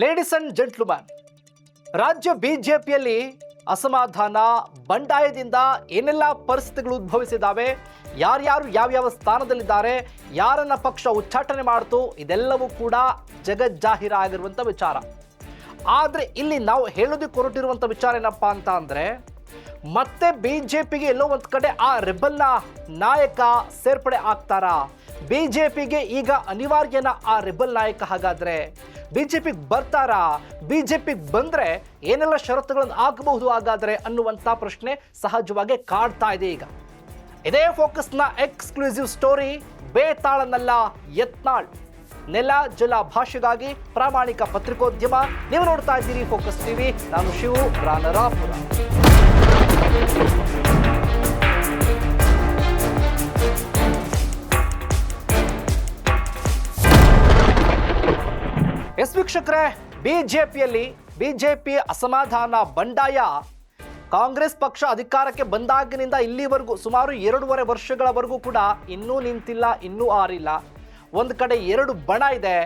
Ladies and ಜೆಂಟ್ಲುಮ್ಯಾನ್ ರಾಜ್ಯ ಬಿಜೆಪಿಯಲ್ಲಿ ಅಸಮಾಧಾನ, ಬಂಡಾಯದಿಂದ ಏನೆಲ್ಲ ಪರಿಸ್ಥಿತಿಗಳು ಉದ್ಭವಿಸಿದ್ದಾವೆ, ಯಾರ್ಯಾರು ಯಾವ್ಯಾವ ಸ್ಥಾನದಲ್ಲಿದ್ದಾರೆ, ಯಾರನ್ನ ಪಕ್ಷ ಉಚ್ಚಾಟನೆ ಮಾಡ್ತು, ಇದೆಲ್ಲವೂ ಕೂಡ ಜಗಜ್ಜಾಹೀರಾಗಿರುವಂಥ ವಿಚಾರ. ಆದರೆ ಇಲ್ಲಿ ನಾವು ಹೇಳೋದಕ್ಕೆ ಹೊರಟಿರುವಂಥ ವಿಚಾರ ಏನಪ್ಪ ಅಂತ ಅಂದರೆ, ಮತ್ತೆ ಬಿ ಜೆ ಪಿಗೆ ಎಲ್ಲೋ ಒಂದು ಕಡೆ ಆ ರೆಬಲ್ನ ನಾಯಕ ಸೇರ್ಪಡೆ ಆಗ್ತಾರಾ? ಬಿ ಜೆ ಪಿಗೆ ಈಗ ಅನಿವಾರ್ಯನ ಆ ರೆಬಲ್ ನಾಯಕ ಹಾಗಾದ್ರೆ? ಬಿ ಜೆ ಪಿಗೆ ಬರ್ತಾರಾ? ಬಿ ಜೆ ಪಿಗೆ ಬಂದರೆ ಏನೆಲ್ಲ ಷರತ್ತುಗಳನ್ನು ಹಾಕಬಹುದು ಹಾಗಾದ್ರೆ ಅನ್ನುವಂಥ ಪ್ರಶ್ನೆ ಸಹಜವಾಗಿ ಕಾಡ್ತಾ ಇದೆ ಈಗ. ಇದೇ ಫೋಕಸ್ನ ಎಕ್ಸ್ಕ್ಲೂಸಿವ್ ಸ್ಟೋರಿ, ಬೇತಾಳನಲ್ಲ ಯತ್ನಾಳ್. ನೆಲ ಜಲ ಭಾಷೆಗಾಗಿ ಪ್ರಾಮಾಣಿಕ ಪತ್ರಿಕೋದ್ಯಮ. ನೀವು ನೋಡ್ತಾ ಇದ್ದೀರಿ ಫೋಕಸ್ ಟಿವಿ, ನಾನು ಶಿವು ರಾನರಾಪುರ ಎಸ್ ವೀಕ್ಷಕರೇ, ಬಿಜೆಪಿಯಲ್ಲಿ ಬಿಜೆಪಿ ಅಸಮಾಧಾನ ಬಂಡಾಯ. ಕಾಂಗ್ರೆಸ್ ಪಕ್ಷ ಅಧಿಕಾರಕ್ಕೆ ಬಂದಾಗಿನಿಂದ ಇಲ್ಲಿವರೆಗೂ ಸುಮಾರು ಎರಡೂವರೆ ವರ್ಷಗಳವರೆಗೂ ಕೂಡ ಇನ್ನೂ ನಿಂತಿಲ್ಲ, ಇನ್ನೂ ಆರಿಲ್ಲ. ಒಂದು ಕಡೆ ಎರಡು ಬಣ ಇದೆ.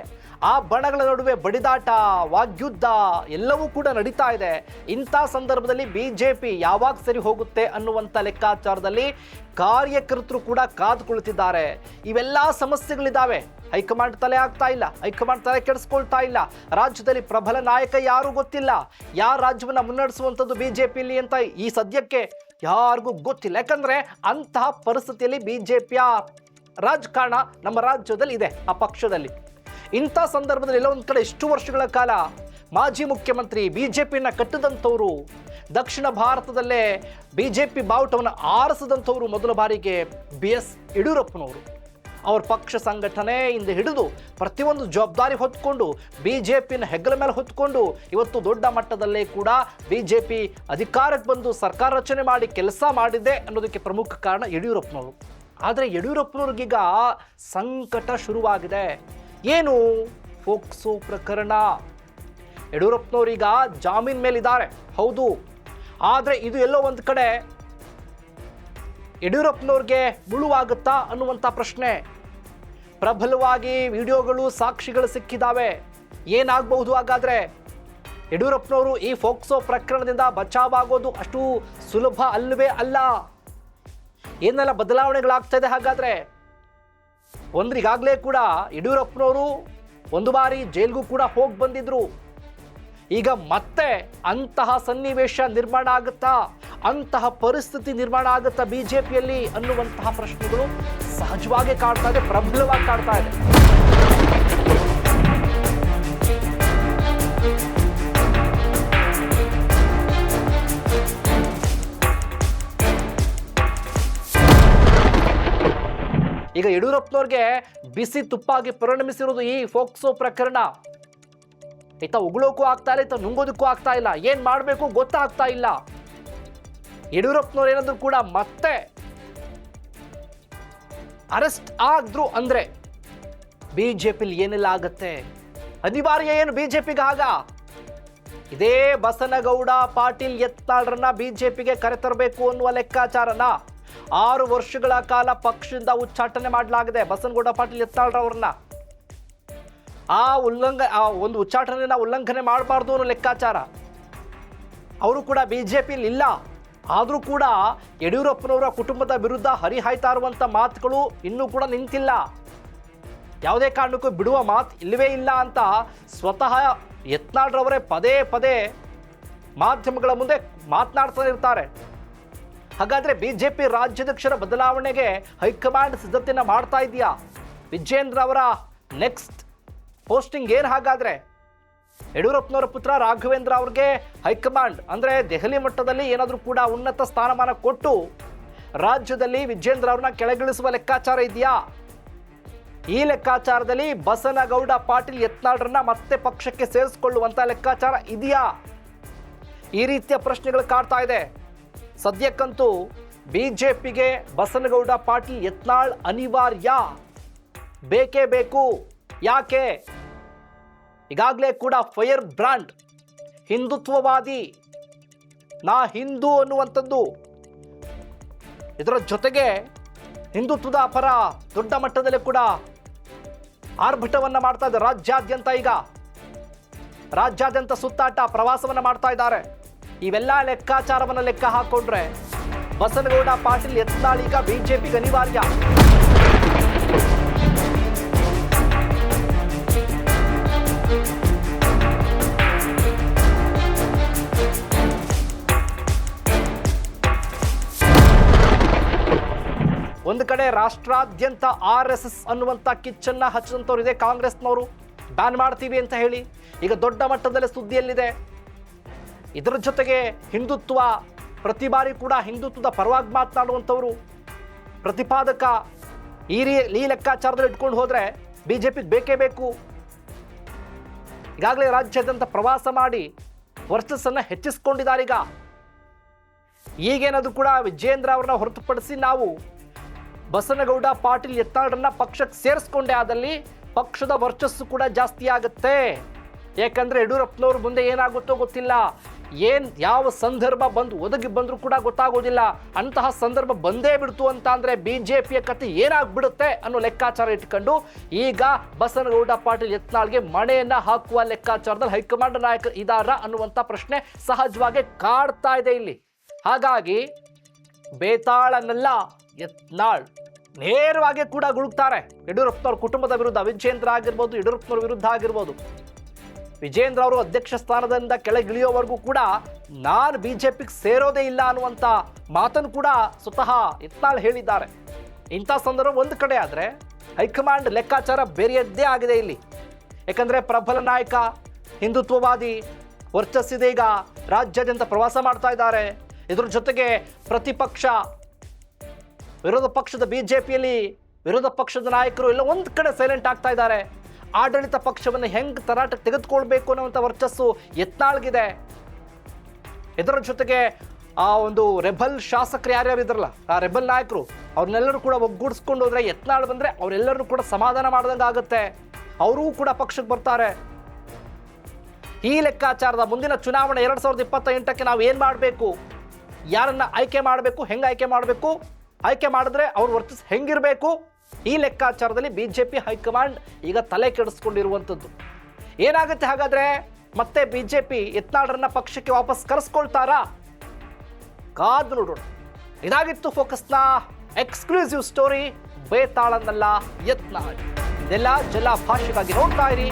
ಆ ಬಣಗಳ ನಡುವೆ ಬಡಿದಾಟ, ವಾಗ್ಯುದ್ಧ ಎಲ್ಲವೂ ಕೂಡ ನಡೀತಾ ಇದೆ. ಇಂಥ ಸಂದರ್ಭದಲ್ಲಿ ಬಿ ಜೆ ಪಿ ಯಾವಾಗ ಸರಿ ಹೋಗುತ್ತೆ ಅನ್ನುವಂಥ ಲೆಕ್ಕಾಚಾರದಲ್ಲಿ ಕಾರ್ಯಕರ್ತರು ಕೂಡ ಕಾದು ಕುಳಿತಿದ್ದಾರೆ ಇವೆಲ್ಲ ಸಮಸ್ಯೆಗಳಿದ್ದಾವೆ ಹೈಕಮಾಂಡ್ ತಲೆ ಆಗ್ತಾ ಇಲ್ಲ. ಹೈಕಮಾಂಡ್ ತಲೆ ಕೆಡಿಸ್ಕೊಳ್ತಾ ಇಲ್ಲ. ರಾಜ್ಯದಲ್ಲಿ ಪ್ರಬಲ ನಾಯಕ ಯಾರು ಗೊತ್ತಿಲ್ಲ. ಯಾರು ರಾಜ್ಯವನ್ನ ಮುನ್ನಡೆಸುವಂಥದ್ದು ಬಿ ಜೆ ಪಿಲಿ ಅಂತ ಈ ಸದ್ಯಕ್ಕೆ ಯಾರಿಗೂ ಗೊತ್ತಿಲ್ಲ. ಯಾಕಂದರೆ ಅಂತಹ ಪರಿಸ್ಥಿತಿಯಲ್ಲಿ ಬಿ ಜೆ ಪಿಯ ರಾಜಕಾರಣ ನಮ್ಮ ರಾಜ್ಯದಲ್ಲಿ ಇದೆ, ಆ ಪಕ್ಷದಲ್ಲಿ. ಇಂಥ ಸಂದರ್ಭದಲ್ಲಿ ಎಲ್ಲ ಒಂದು ಕಡೆ ಇಷ್ಟು ವರ್ಷಗಳ ಕಾಲ ಮಾಜಿ ಮುಖ್ಯಮಂತ್ರಿ ಬಿ ಜೆ ಪಿನ ಕಟ್ಟಿದಂಥವರು, ದಕ್ಷಿಣ ಭಾರತದಲ್ಲೇ ಬಿ ಜೆ ಪಿ ಬಾವುಟವನ್ನು ಆರಿಸಿದಂಥವರು ಮೊದಲ ಬಾರಿಗೆ ಬಿ ಎಸ್ ಯಡಿಯೂರಪ್ಪನವರು. ಅವ್ರ ಪಕ್ಷ ಸಂಘಟನೆಯಿಂದ ಹಿಡಿದು ಪ್ರತಿಯೊಂದು ಜವಾಬ್ದಾರಿ ಹೊತ್ಕೊಂಡು ಬಿ ಜೆ ಪಿನ ಹೆಗಲ ಮೇಲೆ ಹೊತ್ಕೊಂಡು ಇವತ್ತು ದೊಡ್ಡ ಮಟ್ಟದಲ್ಲೇ ಕೂಡ ಬಿ ಜೆ ಪಿ ಅಧಿಕಾರಕ್ಕೆ ಬಂದು ಸರ್ಕಾರ ರಚನೆ ಮಾಡಿ ಕೆಲಸ ಮಾಡಿದೆ ಅನ್ನೋದಕ್ಕೆ ಪ್ರಮುಖ ಕಾರಣ ಯಡಿಯೂರಪ್ಪನವರು. ಆದರೆ ಯಡಿಯೂರಪ್ಪನವ್ರಿಗೀಗ ಸಂಕಟ ಶುರುವಾಗಿದೆ. ಏನು? ಫೋಕ್ಸೋ ಪ್ರಕರಣ. ಯಡಿಯೂರಪ್ಪನವರೀಗ ಜಾಮೀನ್ ಮೇಲಿದ್ದಾರೆ. ಹೌದು. ಆದರೆ ಇದು ಎಲ್ಲೋ ಒಂದು ಕಡೆ ಯಡಿಯೂರಪ್ಪನವ್ರಿಗೆ ಮುಳುವಾಗುತ್ತಾ ಅನ್ನುವಂಥ ಪ್ರಶ್ನೆ. ಪ್ರಬಲವಾಗಿ ವಿಡಿಯೋಗಳು ಸಾಕ್ಷಿಗಳು ಸಿಕ್ಕಿದ್ದಾವೆ ಏನಾಗಬಹುದು ಹಾಗಾದರೆ? ಯಡಿಯೂರಪ್ಪನವರು ಈ ಫೋಕ್ಸೋ ಪ್ರಕರಣದಿಂದ ಬಚಾವಾಗೋದು ಅಷ್ಟು ಸುಲಭ ಅಲ್ಲವೇ ಅಲ್ಲ. ಏನೆಲ್ಲ ಬದಲಾವಣೆಗಳಾಗ್ತಾ ಇದೆ ಹಾಗಾದ್ರೆ? ಒಂದ್ರಿಗಾಗಲೇ ಕೂಡ ಯಡಿಯೂರಪ್ಪನವರು ಒಂದು ಬಾರಿ ಜೈಲ್ಗೂ ಕೂಡ ಹೋಗಿ ಬಂದಿದ್ರು. ಈಗ ಮತ್ತೆ ಅಂತಹ ಸನ್ನಿವೇಶ ನಿರ್ಮಾಣ ಆಗುತ್ತಾ? ಅಂತಹ ಪರಿಸ್ಥಿತಿ ನಿರ್ಮಾಣ ಆಗುತ್ತಾ ಪಿಯಲ್ಲಿ ಅನ್ನುವಂತಹ ಪ್ರಶ್ನೆಗಳು ಸಹಜವಾಗಿ ಕಾಡ್ತಾ ಇದೆ, ಪ್ರಬಲವಾಗಿ ಕಾಡ್ತಾ ಇದೆ. ಈಗ ಯಡಿಯೂರಪ್ಪನವ್ರಿಗೆ ಬಿಸಿ ತುಪ್ಪಾಗಿ ಪರಿಣಮಿಸಿರೋದು ಈ ಫೋಕ್ಸೋ ಪ್ರಕರಣ. ಈತ ಉಗುಳೋಕ್ಕೂ ಆಗ್ತಾ ಇಲ್ಲ ಈತ ನುಂಗೋದಕ್ಕೂ ಆಗ್ತಾ ಇಲ್ಲ. ಏನ್ ಮಾಡಬೇಕು ಗೊತ್ತಾಗ್ತಾ ಇಲ್ಲ. ಯಡಿಯೂರಪ್ಪನವ್ರು ಕೂಡ ಮತ್ತೆ ಅರೆಸ್ಟ್ ಆದ್ರು ಅಂದ್ರೆ ಪಿಲಿ ಏನೆಲ್ಲ ಆಗತ್ತೆ? ಅನಿವಾರ್ಯ ಏನು ಬಿಜೆಪಿಗೆ ಆಗ? ಇದೇ ಬಸನಗೌಡ ಪಾಟೀಲ್ ಯತ್ನಾಳ್ರನ್ನ ಬಿಜೆಪಿಗೆ ಕರೆತರಬೇಕು ಅನ್ನುವ ಲೆಕ್ಕಾಚಾರನ ಆರು ವರ್ಷಗಳ ಕಾಲ ಪಕ್ಷದಿಂದ ಉಚ್ಚಾಟನೆ ಮಾಡಲಾಗಿದೆ ಬಸನಗೌಡ ಪಾಟೀಲ್ ಯತ್ನಾಳ್ರವ್ರನ್ನ. ಆ ಉಲ್ಲಂಘ, ಆ ಒಂದು ಉಚ್ಚಾಟನೆನ ಉಲ್ಲಂಘನೆ ಮಾಡಬಾರ್ದು ಅನ್ನೋ ಲೆಕ್ಕಾಚಾರ. ಅವರು ಕೂಡ ಬಿ ಜೆ ಪಿಲಿ ಇಲ್ಲ. ಆದರೂ ಕೂಡ ಯಡಿಯೂರಪ್ಪನವರ ಕುಟುಂಬದ ವಿರುದ್ಧ ಹರಿಹಾಯ್ತಾ ಇರುವಂಥ ಮಾತುಗಳು ಇನ್ನೂ ಕೂಡ ನಿಂತಿಲ್ಲ. ಯಾವುದೇ ಕಾರಣಕ್ಕೂ ಬಿಡುವ ಮಾತು ಇಲ್ಲವೇ ಇಲ್ಲ ಅಂತ ಸ್ವತಃ ಯತ್ನಾಳ್ರವರೇ ಪದೇ ಪದೇ ಮಾಧ್ಯಮಗಳ ಮುಂದೆ ಮಾತನಾಡ್ತಾ ಇರ್ತಾರೆ. ಹಾಗಾದರೆ ಬಿ ಜೆ ಪಿ ರಾಜ್ಯಾಧ್ಯಕ್ಷರ ಬದಲಾವಣೆಗೆ ಹೈಕಮಾಂಡ್ ಸಿದ್ಧತೆಯನ್ನು ಮಾಡ್ತಾ ಇದೆಯಾ? ವಿಜೇಂದ್ರ ಅವರ ನೆಕ್ಸ್ಟ್ ಪೋಸ್ಟಿಂಗ್ ಏನು ಹಾಗಾದ್ರೆ? ಯಡಿಯೂರಪ್ಪನವರ ಪುತ್ರ ರಾಘವೇಂದ್ರ ಅವ್ರಿಗೆ ಹೈಕಮಾಂಡ್, ಅಂದ್ರೆ ದೆಹಲಿ ಮಟ್ಟದಲ್ಲಿ ಏನಾದರೂ ಕೂಡ ಉನ್ನತ ಸ್ಥಾನಮಾನ ಕೊಟ್ಟು ರಾಜ್ಯದಲ್ಲಿ ವಿಜೇಂದ್ರ ಅವ್ರನ್ನ ಕೆಳಗಿಳಿಸುವ ಲೆಕ್ಕಾಚಾರ ಇದೆಯಾ? ಈ ಲೆಕ್ಕಾಚಾರದಲ್ಲಿ ಬಸನಗೌಡ, ಪಾಟೀಲ್, ಯತ್ನಾಳ್ರನ್ನ ಮತ್ತೆ ಪಕ್ಷಕ್ಕೆ ಸೇರಿಸಿಕೊಳ್ಳುವಂತ ಲೆಕ್ಕಾಚಾರ ಇದೆಯಾ? ಈ ರೀತಿಯ ಪ್ರಶ್ನೆಗಳು ಕಾಡ್ತಾ ಇದೆ. ಸದ್ಯಕ್ಕಂತೂ ಬಿಜೆಪಿಗೆ ಬಸನಗೌಡ, ಪಾಟೀಲ್, ಯತ್ನಾಳ್ ಅನಿವಾರ್ಯ. ಬೇಕೇ ಬೇಕು. ಯಾಕೆ? ಈಗಾಗಲೇ ಕೂಡ ಫೈರ್ ಬ್ರ್ಯಾಂಡ್ ಹಿಂದುತ್ವವಾದಿ, ನಾ ಹಿಂದೂ ಅನ್ನುವಂಥದ್ದು. ಇದರ ಜೊತೆಗೆ ಹಿಂದುತ್ವದ ಪರ ದೊಡ್ಡ ಮಟ್ಟದಲ್ಲಿ ಕೂಡ ಆರ್ಭಟವನ್ನು ಮಾಡ್ತಾ ಇದೆ ರಾಜ್ಯಾದ್ಯಂತ ಈಗ. ರಾಜ್ಯಾದ್ಯಂತ ಸುತ್ತಾಟ, ಪ್ರವಾಸವನ್ನು ಮಾಡ್ತಾ ಇದ್ದಾರೆ. ಇವೆಲ್ಲ ಲೆಕ್ಕಾಚಾರವನ್ನು ಲೆಕ್ಕ ಹಾಕೊಂಡ್ರೆ ಬಸನಗೌಡ ಪಾಟೀಲ್ ಎತ್ತಾಳೀಗ ಬಿಜೆಪಿಗೆ ಅನಿವಾರ್ಯ. ಒಂದು ಕಡೆ ರಾಷ್ಟ್ರಾದ್ಯಂತ ಆರ್ ಎಸ್ ಎಸ್ ಅನ್ನುವಂಥ ಕಿಚ್ಚನ್ನು ಹಚ್ಚಿದಂಥವ್ರು ಇದೆ ಕಾಂಗ್ರೆಸ್ನವರು. ಬ್ಯಾನ್ ಮಾಡ್ತೀವಿ ಅಂತ ಹೇಳಿ ಈಗ ದೊಡ್ಡ ಮಟ್ಟದಲ್ಲಿ ಸುದ್ದಿಯಲ್ಲಿದೆ. ಇದರ ಜೊತೆಗೆ ಹಿಂದುತ್ವ ಪ್ರತಿ ಬಾರಿ ಕೂಡ ಹಿಂದುತ್ವದ ಪರವಾಗಿ ಮಾತನಾಡುವಂಥವ್ರು. ಪ್ರತಿಪಾದಕ ಈ ರೀ ಈ ಲೆಕ್ಕಾಚಾರದಲ್ಲಿ ಇಟ್ಕೊಂಡು ಹೋದರೆ ಬಿ ಜೆ ಪಿಗೆ ಬೇಕೇ ಬೇಕು. ಈಗಾಗಲೇ ರಾಜ್ಯಾದ್ಯಂತ ಪ್ರವಾಸ ಮಾಡಿ ವರ್ಚಸ್ಸನ್ನು ಹೆಚ್ಚಿಸ್ಕೊಂಡಿದ್ದಾರೆ ಈಗ. ಈಗೇನದು ಕೂಡ ವಿಜೇಂದ್ರ ಅವ್ರನ್ನ ಹೊರತುಪಡಿಸಿ ನಾವು ಬಸನಗೌಡ ಪಾಟೀಲ್ ಯತ್ನಾಳರನ್ನ ಪಕ್ಷಕ್ಕೆ ಸೇರಿಸ್ಕೊಂಡೆ. ಆದಲ್ಲಿ ಪಕ್ಷದ ವರ್ಚಸ್ಸು ಕೂಡ ಜಾಸ್ತಿ ಆಗುತ್ತೆ. ಯಾಕಂದ್ರೆ ಯಡಿಯೂರಪ್ಪನವ್ರ ಮುಂದೆ ಏನಾಗುತ್ತೋ ಗೊತ್ತಿಲ್ಲ. ಏನ್ ಯಾವ ಸಂದರ್ಭ ಬಂದು ಒದಗಿ ಬಂದರೂ ಕೂಡ ಗೊತ್ತಾಗೋದಿಲ್ಲ. ಅಂತಹ ಸಂದರ್ಭ ಬಂದೇ ಬಿಡ್ತು ಅಂತ ಅಂದ್ರೆ ಬಿಜೆಪಿಯ ಕತೆ ಏನಾಗ್ಬಿಡುತ್ತೆ ಅನ್ನೋ ಲೆಕ್ಕಾಚಾರ ಇಟ್ಕೊಂಡು ಈಗ ಬಸನಗೌಡ ಪಾಟೀಲ್ ಯತ್ನಾಳ್ಗೆ ಮಣೆಯನ್ನ ಹಾಕುವ ಲೆಕ್ಕಾಚಾರದಲ್ಲಿ ಹೈಕಮಾಂಡ್ ನಾಯಕ ಇದಾರ ಅನ್ನುವಂಥ ಪ್ರಶ್ನೆ ಸಹಜವಾಗಿ ಕಾಡ್ತಾ ಇದೆ ಇಲ್ಲಿ. ಹಾಗಾಗಿ ಬೇತಾಳನಲ್ಲ ಯತ್ನಾಳ್ ನೇರವಾಗಿ ಕೂಡ ಗುಡುಕ್ತಾರೆ ಯಡಿಯೂರಪ್ಪನವ್ರ ಕುಟುಂಬದ ವಿರುದ್ಧ ವಿಜೇಂದ್ರ ಆಗಿರ್ಬೋದು, ಯಡಿಯೂರಪ್ಪನವ್ರ ವಿರುದ್ಧ ಆಗಿರ್ಬೋದು. ವಿಜೇಂದ್ರ ಅವರು ಅಧ್ಯಕ್ಷ ಸ್ಥಾನದಿಂದ ಕೆಳಗಿಳಿಯೋವರೆಗೂ ಕೂಡ ನಾನು ಬಿ ಜೆ ಪಿಗೆ ಸೇರೋದೇ ಇಲ್ಲ ಅನ್ನುವಂಥ ಮಾತನ್ನು ಕೂಡ ಸ್ವತಃ ಯತ್ನಾಳ್ ಹೇಳಿದ್ದಾರೆ. ಇಂಥ ಸಂದರ್ಭ ಒಂದು ಕಡೆ ಆದರೆ ಹೈಕಮಾಂಡ್ ಲೆಕ್ಕಾಚಾರ ಬೇರೆಯದ್ದೇ ಆಗಿದೆ ಇಲ್ಲಿ. ಯಾಕಂದರೆ ಪ್ರಬಲ ನಾಯಕ, ಹಿಂದುತ್ವವಾದಿ ವರ್ಚಸ್ಸಿದೆ ಈಗ ರಾಜ್ಯಾದ್ಯಂತ ಪ್ರವಾಸ ಮಾಡ್ತಾ ಇದ್ದಾರೆ. ಇದ್ರ ಜೊತೆಗೆ ಪ್ರತಿಪಕ್ಷ ವಿರೋಧ ಪಕ್ಷದ ಬಿಜೆಪಿಯಲ್ಲಿ ವಿರೋಧ ಪಕ್ಷದ ನಾಯಕರು ಎಲ್ಲ ಒಂದು ಕಡೆ ಸೈಲೆಂಟ್ ಆಗ್ತಾ ಇದ್ದಾರೆ. ಆಡಳಿತ ಪಕ್ಷವನ್ನು ಹೆಂಗೆ ತರಾಟಕ್ಕೆ ತೆಗೆದುಕೊಳ್ಬೇಕು ಅನ್ನುವಂಥ ವರ್ಚಸ್ಸು ಎತ್ನಾಳ್ಗಿದೆ ಇದರ ಜೊತೆಗೆ ಆ ಒಂದು ರೆಬಲ್ ಶಾಸಕರು ಯಾರ್ಯಾರು ಇದ್ರಲ್ಲ, ಆ ರೆಬಲ್ ನಾಯಕರು, ಅವ್ರನ್ನೆಲ್ಲರೂ ಕೂಡ ಒಗ್ಗೂಡಿಸ್ಕೊಂಡು ಹೋದ್ರೆ ಯತ್ನಾಳ್ ಬಂದ್ರೆ ಅವರೆಲ್ಲರೂ ಕೂಡ ಸಮಾಧಾನ ಮಾಡ್ದಂಗೆ ಆಗುತ್ತೆ. ಅವರೂ ಕೂಡ ಪಕ್ಷಕ್ಕೆ ಬರ್ತಾರೆ. ಈ ಲೆಕ್ಕಾಚಾರದ ಮುಂದಿನ ಚುನಾವಣೆ ಎರಡ್ ಸಾವಿರದ ಇಪ್ಪತ್ತ ಎಂಟಕ್ಕೆ ನಾವು ಏನು ಮಾಡಬೇಕು? ಯಾರನ್ನ ಆಯ್ಕೆ ಮಾಡಬೇಕು? ಹೆಂಗೆ ಆಯ್ಕೆ ಮಾಡಬೇಕು? ಆಯ್ಕೆ ಮಾಡಿದ್ರೆ ಅವ್ರ ವರ್ಚಸ್ ಹೆಂಗಿರಬೇಕು? ಈ ಲೆಕ್ಕಾಚಾರದಲ್ಲಿ ಬಿ ಜೆ ಪಿ ಹೈಕಮಾಂಡ್ ಈಗ ತಲೆ ಕೆಡಿಸ್ಕೊಂಡಿರುವಂಥದ್ದು. ಏನಾಗುತ್ತೆ ಹಾಗಾದ್ರೆ? ಮತ್ತೆ ಬಿ ಜೆ ಪಿ ಪಕ್ಷಕ್ಕೆ ವಾಪಸ್ ಕರೆಸ್ಕೊಳ್ತಾರಾ? ಕಾದು ನೋಡೋಣ. ಇದಾಗಿತ್ತು ಫೋಕಸ್ನ ಎಕ್ಸ್ಕ್ಲೂಸಿವ್ ಸ್ಟೋರಿ ಬೇತಾಳನ್ನಲ್ಲ ಯತ್ನಾಳ್. ಇದೆಲ್ಲ ಜಲ ಭಾಷೆಗಾಗಿ ನೋಡ್ತಾ ಇರಿ.